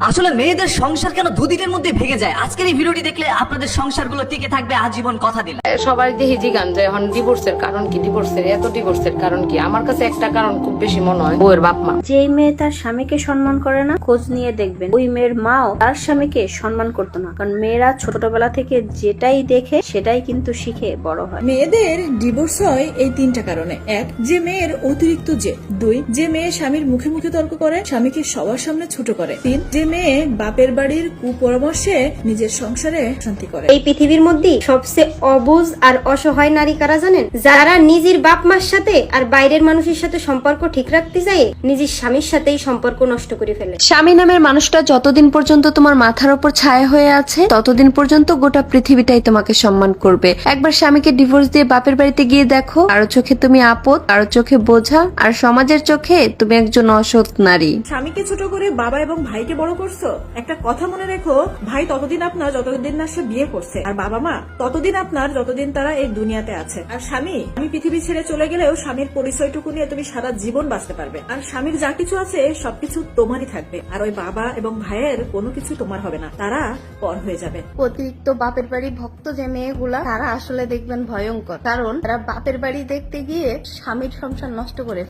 আসলে মেয়েদের সংসার কেন দুদিনের মধ্যে ভেঙে যায়? আজকের এই ভিডিওটি দেখলে আপনাদের সংসারগুলো টিকে থাকবে আজীবন কথা দিলাম সবাই দেখি জিগান যে এখন ডিভোর্সের কারণ কি? ডিভোর্সের এত ডিভোর্সের কারণ কি? আমার কাছে একটা কারণ খুব বেশি মনে হয় বউয়ের বাপ মা। যেই মেয়ে তার স্বামীকে সম্মান করে না খোঁজ নিয়ে দেখবেন। ওই মেয়ের মাও তার স্বামীকে সম্মান করতো না। কারণ মেয়েরা ছোটবেলা থেকে যেটাই দেখে সেটাই কিন্তু শিখে বড় হয়। মেয়েদের ডিভোর্স হয় এই তিনটা কারণে। এক যে মেয়ের অতিরিক্ত জেদ। দুই যে মেয়ে স্বামীর মুখে মুখে তর্ক করে স্বামীকে সবার সামনে ছোট করে। তিন যে মেয়ে বাপের বাড়ির কুপরামর্শে নিজের সংসারে শান্তি করে। এই পৃথিবীর মধ্যে সবচেয়ে অবুজ আর অসহায় নারী কারা জানেন? যারা নিজের বাপ মার সাথে আর বাইরের মানুষের সাথে সম্পর্ক ঠিক রাখতে যায় নিজের স্বামীর সাথেই সম্পর্ক নষ্ট করে ফেলে। স্বামী নামের মানুষটা যতদিন পর্যন্ত তোমার মাথার উপর ছায়া হয়ে আছে ততদিন পর্যন্ত গোটা পৃথিবীটাই তোমাকে সম্মান করবে। একবার স্বামীকে ডিভোর্স দিয়ে বাপের বাড়িতে গিয়ে দেখো কারও চোখে তুমি আপদ কারও চোখে বোঝা আর সমাজের চোখে তুমি একজন অসৎ নারী। স্বামীকে ছোট করে বাবা এবং ভাইকে বড় করছ? একটা কথা মনে রেখো, ভাই ততদিন আপনার যতদিন না সে বিয়ে করছে, আর বাবা মা ততদিন আপনার যতদিন তারা এই দুনিয়াতে আছে। আর স্বামী, আমি পৃথিবী ছেড়ে চলে গেলেও স্বামীর পরিচয়টুকু নিয়ে তুমি সারা জীবন বাঁচতে পারবে। আর স্বামীর যা কিছু আছে, সবকিছু তোমারই থাকবে। আর ওই বাবা এবং ভাইয়ের কোনো কিছু তোমার হবে না। তারা পর হয়ে যাবে। অতিরিক্ত বাপের বাড়ি ভক্ত যে মেয়েগুলা, তারা আসলে দেখবেন ভয়ঙ্কর। কারণ তারা বাপের বাড়ি দেখতে গিয়ে স্বামীর সংসার নষ্ট করে